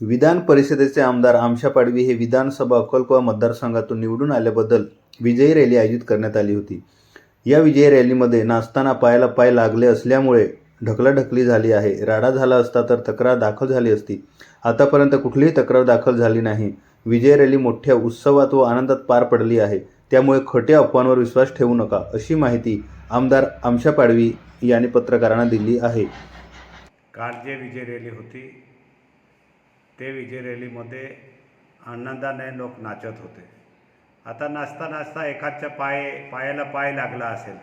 विधान परिषदेचे आमदार आमशा पाडवी हे विधानसभा अक्कलकोवा मतदारसंघातून निवडून आल्याबद्दल विजयी रॅली आयोजित करण्यात आली होती. या विजयी रॅलीमध्ये नाचताना पायाला पाय लागले असल्यामुळे ढकलाढकली झाली आहे. राडा झाला असता तर तक्रार दाखल झाली असती. आतापर्यंत कुठलीही तक्रार दाखल झाली नाही. विजय रॅली मोठ्या उत्सवात व आनंदात पार पडली आहे. त्यामुळे खोट्या अफवांवर विश्वास ठेवू नका अशी माहिती आमदार आमशा पाडवी यांनी पत्रकारांना दिली आहे. काल जे विजय रॅली होती ते विजय रॅलीमध्ये आनंदाने लोक नाचत होते. आता नाचता नाचता एखादच्या पाय पायाला पाय लागला असेल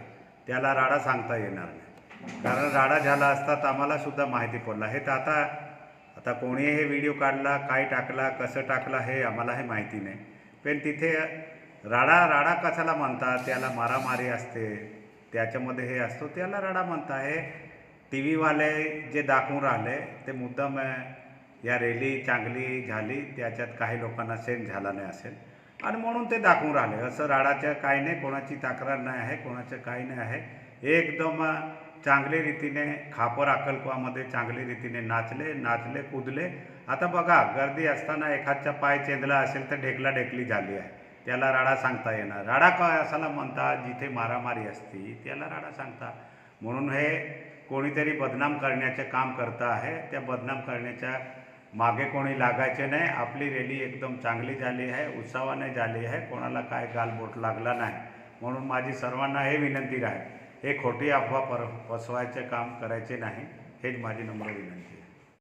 त्याला राडा सांगता येणार नाही. कारण राडा झाला असता तर आम्हालासुद्धा माहिती पडला. हे तर आता आता कोणी हे व्हिडिओ काढला काय टाकला कसं टाकला हे आम्हाला हे माहिती नाही. पण तिथे राडा राडा कशाला म्हणतात? त्याला मारामारी असते त्याच्यामध्ये हे असतो त्याला राडा म्हणता. हे टी व्हीवाले जे दाखवून राहिले ते मुद्दाम या रॅली चांगली झाली त्याच्यात काही लोकांना सेंड झाला नाही असेल. आणि म्हणून ते दाखवून राहिले असं राडाचं काही नाही कोणाची तक्रार नाही आहे कोणाचं काही नाही आहे. एकदम चांगली रीतीने खापर अक्कलकोवामध्ये चांगली रीतीने नाचले नाचले कुदले. आता बघा गर्दी असताना एखादचा पाय चेंदला असेल तर ढेकला ढेकली झाली आहे. त्याला राडा सांगता येणार. राडा काय असाला म्हणतात जिथे मारामारी असती त्याला राडा सांगता. म्हणून हे कोणीतरी बदनाम करण्याचे काम करतं आहे. त्या बदनाम करण्याच्या मागे कोणी लागायचे नाही. आपली रॅली एकदम चांगली झाली आहे उत्साहाने झाली आहे. कोणाला काय गालबोट लागला नाही. म्हणून माझी सर्वांना हे विनंती आहे हे खोटी अफवा पर पसवायचे काम करायचे नाही. हेच माझी नम्र विनंती आहे.